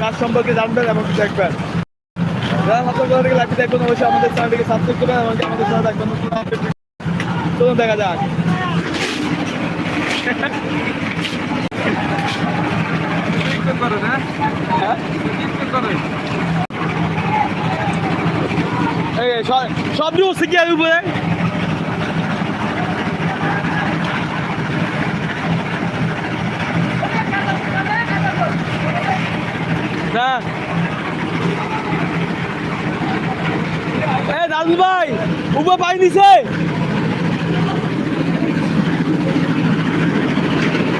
কাজ সম্পর্কে জানবেন এবং দেখবেন। অবশ্যই আমাদের দেখা যাক? সব- নিউজ আর উপরে? হ্যাঁ এ দাদু ভাই উপরে পাই নিছে।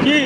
কি?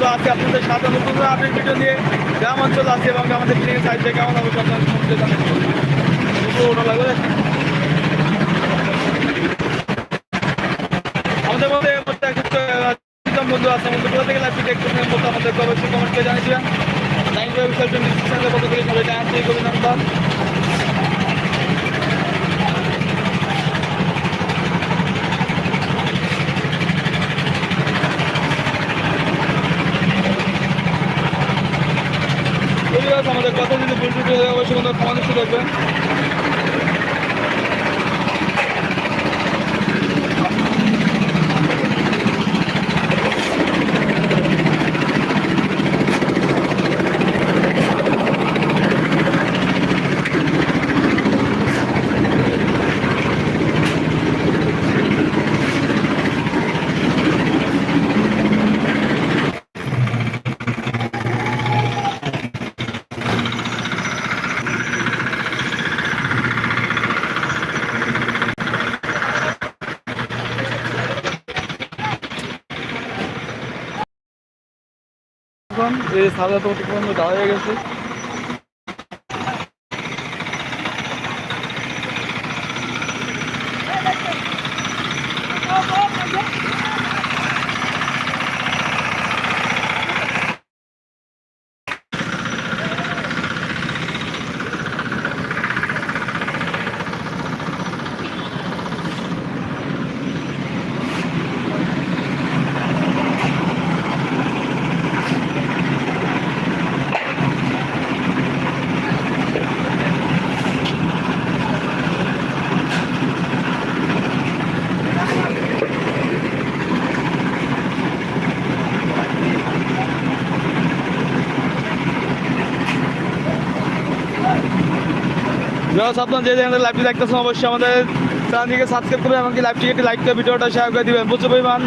আমরা আজকে আপনাদের সাথে নতুন আপডেট ভিডিও নিয়ে গ্রাম অঞ্চল আছে এবং আমাদের ক্লিনিক সাইড কেমন হবে আপনাদের সমস্ত জানাতে ওটা লাগবে? আমাদের মধ্যে বন্ধু আছে বন্ধু কোথা থেকে লাইভ দেখতেছেন বলতে আমাদেরকে অবশ্যই কমেন্ট করে জানিয়ে দিবেন। নাইন ফাইভ সেভেন থেকে সবাইকে আন্তরিক অভিনন্দন Sırada এই সাদা তো পর্যন্ত দাঁড়িয়ে গেছে। যারা আপনার যে যেখানে লাইভটি দেখতেছেন অবশ্যই আমাদের চ্যানেলটিকে সাবস্ক্রাইব করবেন, এমনকি লাইভটিকে একটি লাইক করে ভিডিওটা শেয়ার করে দিবেন। প্রচুর পরিমাণ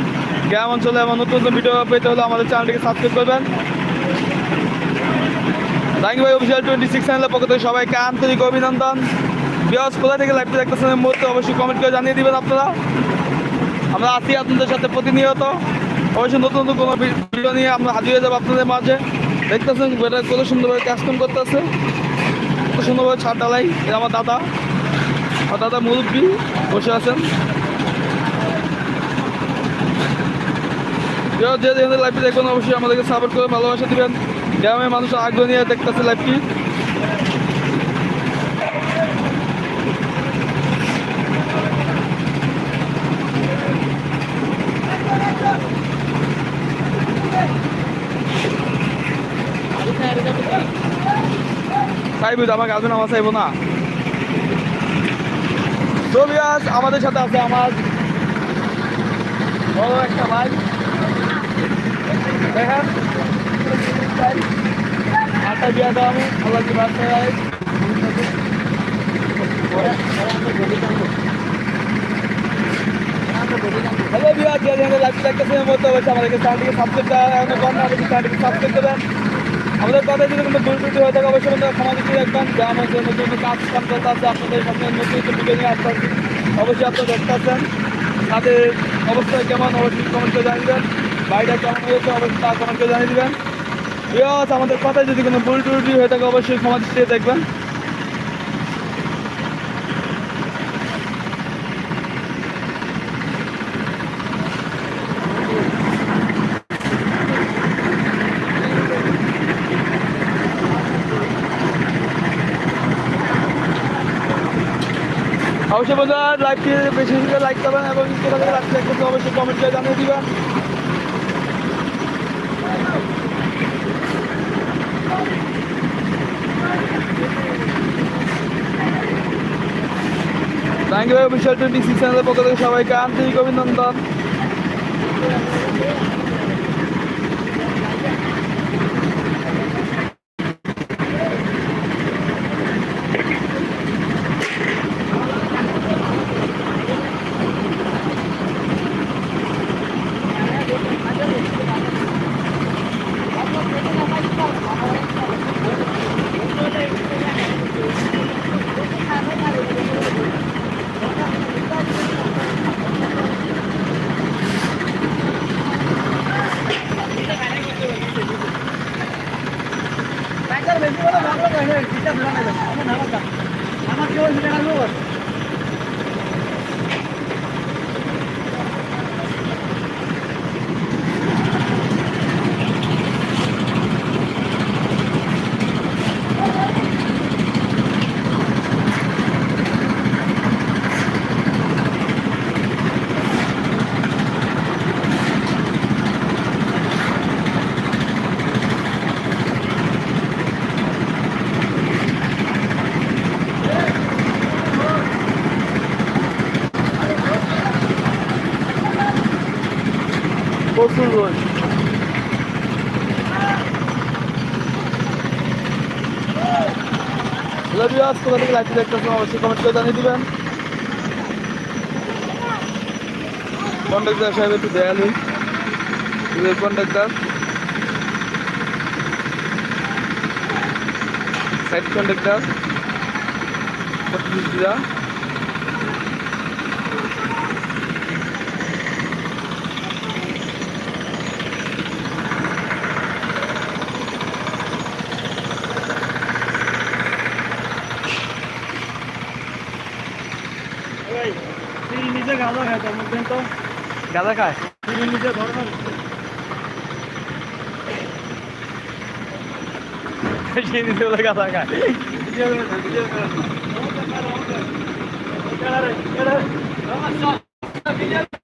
গ্রাম অঞ্চলে এমন নতুন নতুন ভিডিও পেতে হলে আমাদের চ্যানেলটিকে সাবস্ক্রাইব করবেন। ইউ ভাই অফিসিয়াল টোয়েন্টি সিক্স চ্যানেলের পক্ষ থেকে সবাইকে আন্তরিক অভিনন্দন। বিয়াস কোথা থেকে লাইভটি দেখতেছেন মুহূর্তে অবশ্যই কমেন্ট করে জানিয়ে দিবেন আপনারা। আমরা আছি আপনাদের সাথে প্রতিনিয়ত। অবশ্যই নতুন নতুন কোনো ভিডিও নিয়ে আমরা হাজির হয়ে যাব আপনাদের মাঝে। দেখতেছেন কত সুন্দরভাবে কাজ কাম করতেছে। কত সুন্দরভাবে ছাদ ঢালাই এটা আমার দাদা। আমার দাদা মুরব্বী বসে আছেন। যে যেখানে লাইভটি দেখবেন, অবশ্যই আমাদেরকে সাপোর্ট করে ভালোবাসা দিবেন। গ্রামের মানুষ আগ্রহ নিয়ে দেখতেছে লাইভটি চাইবি তো আমার গার্লফ্রেন্ড আমার চাইব না। তো আমাদের সাথে আছে আমার বড় একটা ভাই। দেখেন। আটটা বিয়া আমি, আল্লাহ কি বাচ্চা হ্যালো বিয়াস যে লাইভ দেখতেছেন মধ্যে অবশ্যই আমাদেরকে চ্যানেলটিকে সাবস্ক্রাইব করেন করেন আমাদের চ্যানেলটিকে সাবস্ক্রাইব দেবেন আমাদের তাদের যদি কোনো ভুল ত্রুটি হয়ে থাকে, অবশ্যই আমাদের ক্ষমা দিতে রাখবেন। যা আমাদের নতুন কাজ কাম চলতে আছে, আপনাদের সামনে নতুন নতুন ভিডিও নিয়ে আসতে অবশ্যই আপনারা দেখতে আছেন তাদের অবস্থা কেমন অবশ্যই কমেন্টে জানিয়ে দেবেন। বাড়িটা কেমন হয়েছে, অবশ্যই তা কমেন্টে জানিয়ে দেবেন। ইয়াস আমাদের কথায় যদি কোনো ভুল ত্রুটি হয়ে থাকে, অবশ্যই ক্ষমা দৃষ্টিতে দেখবেন। অবশ্যই বন্ধুরা লাইভটি বেশি বেশি লাইক করবেন এবং কোথা থেকে লাইভ দেখতে অবশ্যই কমেন্ট করে জানিয়ে দিবেন। Thank you official twenty six চ্যানেলের পক্ষ থেকে সবাইকে আন্তরিক অভিনন্দন। রোদ হ্যালো বিয়াস কোথা থেকে লাইভটি দেখতেছেন অবশ্যই কমেন্ট করে জানিয়ে দিবেন। কন্ট্রাক্টর সাহেব একটু দেয়ালি কন্ট্রাক্টর সাইড কন্ট্রাক্টর প্রতিনিধিরা তুই নিজে গাঁজা খায় তোর মধ্যে তো গাঁদা খায়। গাঁদা খায়। থাক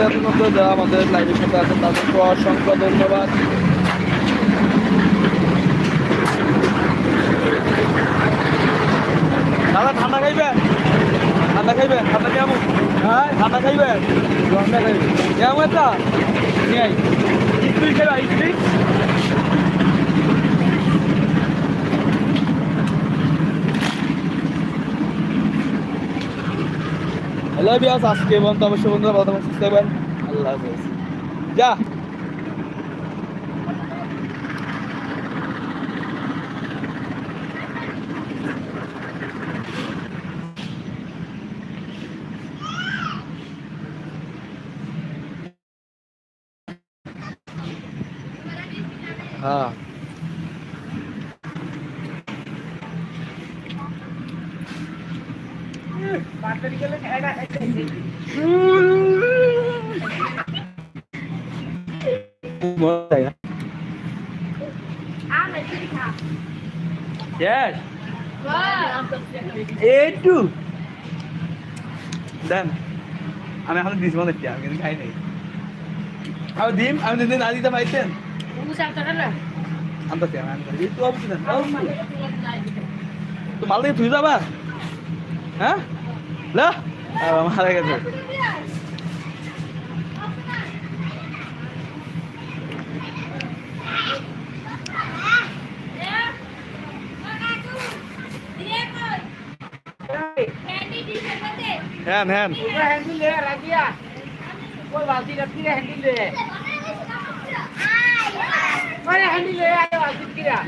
যারা আমাদের লাইভের সাথে আছেন তাদেরকে অসংখ্য ধন্যবাদ। দাদা ঠান্ডা খাইবেন ঠান্ডা খাইবেন ঠান্ডা কেমন হ্যাঁ ঠান্ডা খাইবেন ঠান্ডা খাইবেন কেমন একটা। নিয়ে স্প্রিট খাইবা স্প্রিট হ্যালো বিয়াস আজকে বন্ধু অবশ্যই বন্ধুরা ভালো থাকবেন সুস্থ থাকবেন আল্লাহ হাফেজ যা হ্যাঁ Yes. একটু দেন আমি এখন দিস মনে হচ্ছে আমি খাই নাই। আমি দিম, আমি দিন না দিতে পাইছেন। আনতে আমি আনতে এই তো অবশ্যই দেন তো মাল দিয়ে তুই যাবা। হ্যাঁ? লা মারা গেছে হ্যাঁ হ্যাঁ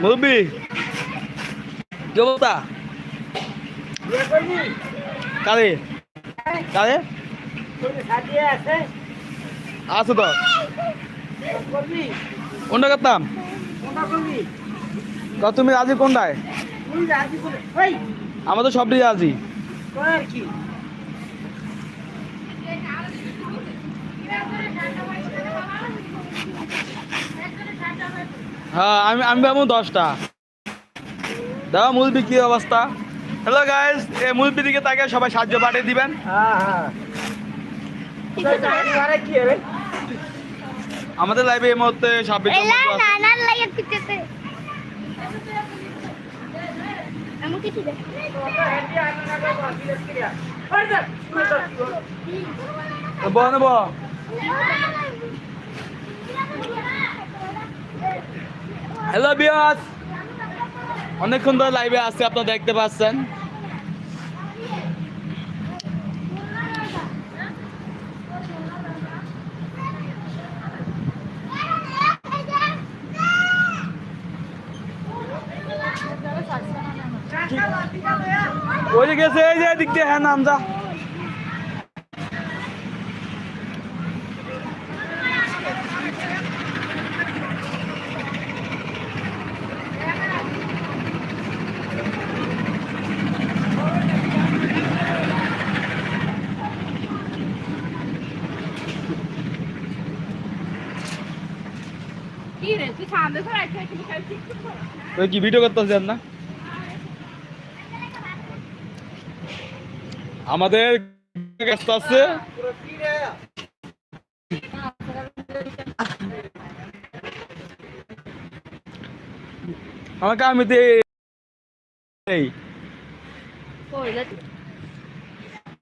মুরব্বি কি অবস্থা কারে কারে আছো তো। কোনটা করতাম? তা তুমি রাজি কোনটায়? আমাদের সবটি রাজি। হ্যাঁ আমি আমি পাবো দশটা। দাও মুলবি কি অবস্থা। হ্যালো গাইস এই মুলবি দিকে তাকে সবাই সাহায্য পাঠিয়ে দিবেন। আমাদের লাইভে এই মুহূর্তে ছাব্বিশ জন বন্ধু আছে। বহ নেব হ্যালো বিয়াস অনেকক্ষণ ধরে লাইভে আছে, আপনারা দেখতে পাচ্ছেন। ওই গেছে, এই যে দিক হ্যাঁ নাম যা তুই কি ভিডিও করতেছেন না? আমাদের আমাকে আমি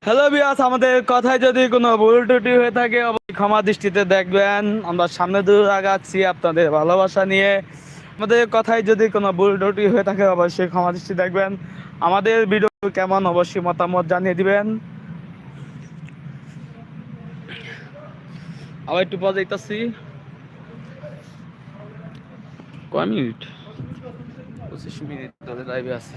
হ্যালো বিয়াস আমাদের কথায় যদি কোনো ভুল ত্রুটি হয়ে থাকে ক্ষমা দৃষ্টিতে দেখবেন। আমরা সামনে দূর আগাচ্ছি আপনাদের ভালোবাসা নিয়ে। আমাদের কথায় যদি কোনো ভুল ত্রুটি হয়ে থাকে, অবশ্যই ক্ষমা দৃষ্টি দেখবেন। আমাদের ভিডিও কেমন, অবশ্যই মতামত জানিয়ে দিবেন। আবার একটু পর যাইতাছি কয় মিনিট? পঁচিশ মিনিট ধরে লাইভে আছে।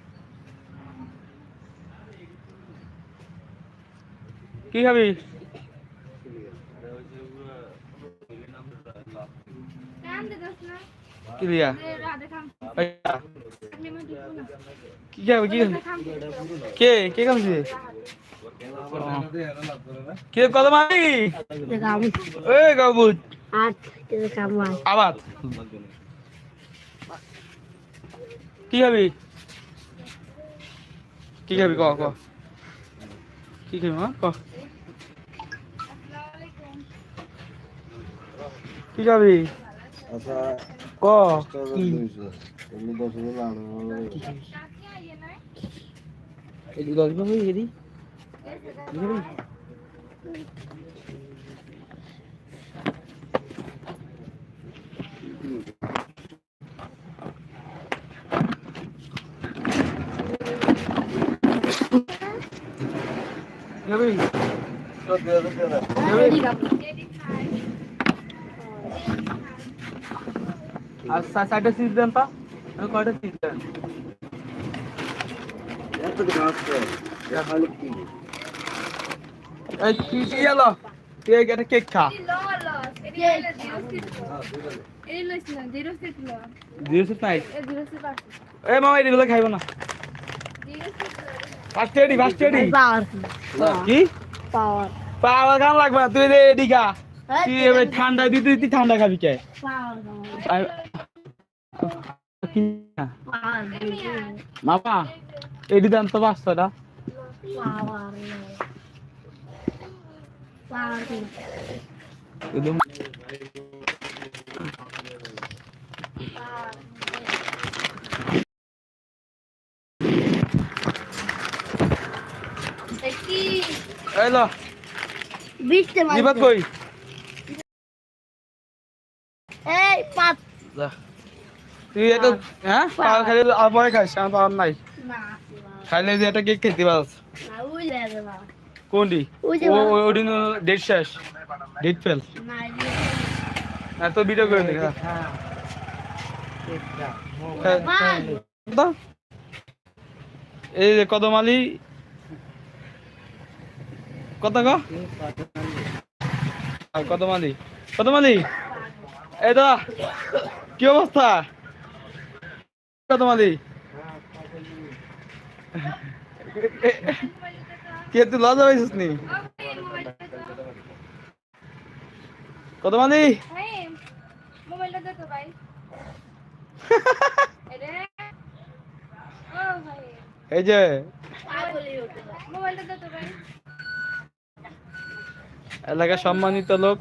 কি খাবি? কি দিয়া কি খাবি? কি কে? কে খাবি? কে কত মারি? ওই গাবুত। আবার কি খাবি? কি খাবি? ক ক। কি খাবি মা? ক। কি খাবি ক? কি? না এদিকে দশ মিনিট হয়ে গেলি? খাবি এডি খাই আর সাইডে সিট দেন পা কয়টা সিট দেন? এই তুই একটা কেক খা। জিরো সিট নাই? এ মামা এগুলো খাইব না। ফার্স্ট এডি ফার্স্ট এডি কি? পাওয়ার খান লাগবে তুই এডি খা তুই ঠান্ডা দিতে দিতে ঠান্ডা খাবি কে? পাওয়ার মামা এডি দাম তো পাঁচশোটা। পাওয়ার পাওয়ার একদম দেখি এলো তুই এটা হ্যাঁ? পাওয়া খাইলে আর পরে খাইস আমার পাওয়ার নাই। না। খাইলে যে একটা কেক খেতে পারস। কোনটি? ওই যে। ও- ডেট শেষ। ডেট ফেল না না তো ভিডিও করে নি হ্যাঁ ভাই দাও। এই যে কদম আলী কত গো? কদম আলী কদম আলী এই দা কি অবস্থা? আলী কে তুই লজা পাইছিস নি? কদম আলী ভাই মোবাইলটা দে তো ভাই এরে ও ভাই এই যে এলাকার সম্মানিত লোক।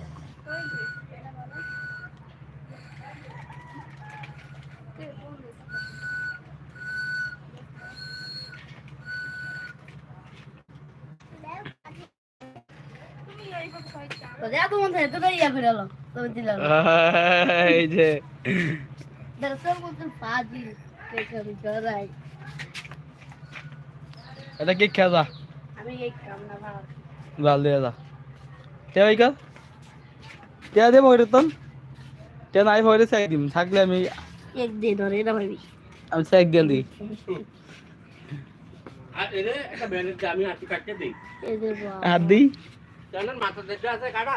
ইয়া করে এলো তো দিলাম এই যে। দর্শক বলতে ফাজি কে করি এটা কি খেলা আমি এই কাম না ভাব জাল দিয়ে যা। তে ভাই কাল? তে দে ভরে তন? তে নাই ভরে সাইড দিম। থাকলে আমি এক দিন ধরে না ভাবি। আমি সাইড দিয়ে দিই। আর এরে একটা ব্যানের দামি আটি কাটতে দেই। এই হাত দিই। জানেন মাথা দেখতে আছে কাটা?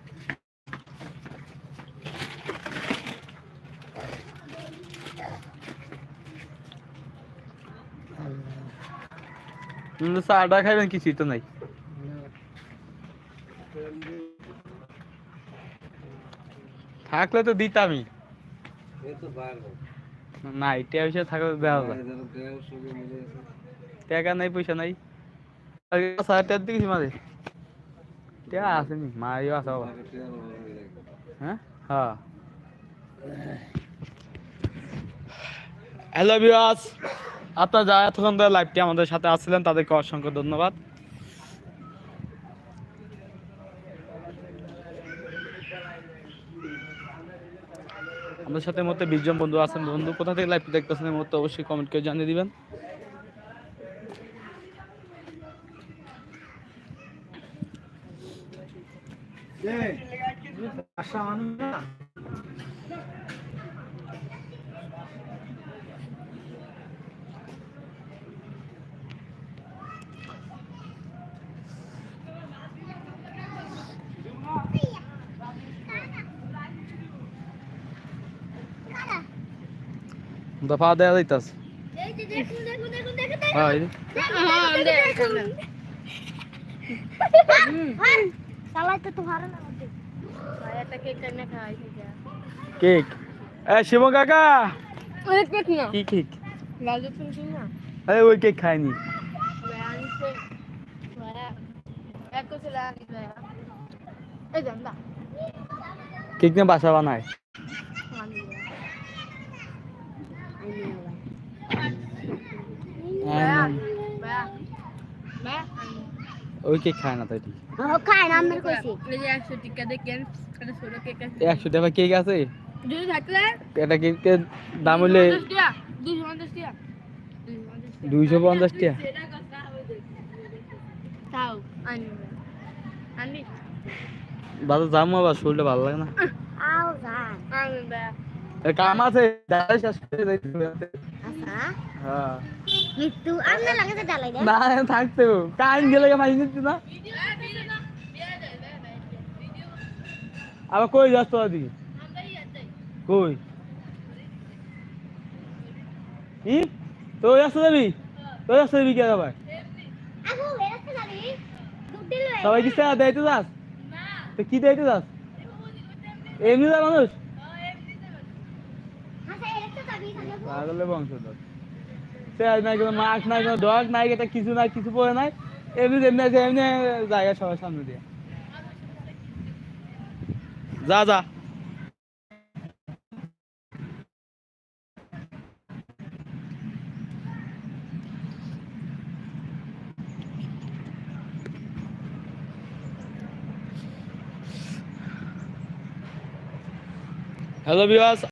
চাটা খাইবেন কিছুই তো নাই? থাকলে তো দিতামই। নাই পয়সা থাকলে দেওয়া যায় টাকা নাই, পয়সা নাই। হাজার টাকা দিয়েছি মাঝে। টাকা আসেনি মারিও বাবা হ্যাঁ? হ্যাঁ। হ্যালো বিওয়াস আপনারা যারা এতক্ষণ ধরে লাইভটি আমাদের সাথে আসছিলেন তাদেরকে অসংখ্য ধন্যবাদ। আমাদের সাথে মধ্যে বিশ জন বন্ধু আছেন। বন্ধু, কোথা থেকে লাইভটি দেখতেছেন এর মধ্যে অবশ্যই কমেন্ট করে জানিয়ে দিবেন। মানুষ না দফা দেওয়া যাইতাছে এই যে দেখুন দেখুন দেখুন দেখুন দেখুন হ্যাঁ এই যে। চালাইতে তো ভালো না আমাদের কেক এ শিব কাকা কেক কি কেক আরে ওই কেক জানবা কেক নিয়ে বাসা বানায় হ্যাঁ, ওই কেক খায় না তাই ঠিক ও খায় না আমি কইছি এই যে একশো টিকা দেখেন একটা ছোট কেক আছে একশো টাকা কেক আছে যদি থাকলে এটা কেকের দাম হইলে টাকা টাকা তাও বাজার যাম আবার শরীরটা ভালো লাগে না আও কাম আছে ডাল শেষ করে যাইতে। আচ্ছা। হ্যাঁ। মৃত্যু আমনে লাগে তো ডালাই দে না থাকতে কাইন গেলে মাঝে নিচ্ছি না। আবার কই যাচ্ছ আদি? কই? কি তো যাচ্ছ যাবি তো যাচ্ছ যাবি কে সবাই কি দেয়তে যাস? তো কি দেয়তে যাস? এমনি যা মানুষ? বংশধর। নাই কোনো মাস্ক নাই, কোনো ডগ নাই, এটা কিছু নাই, কিছু পরে নাই, এমনি এমনি আছে, এমনি জায়গা সবার সামনে দিয়ে। যা যা। হ্যালো বিওয়াস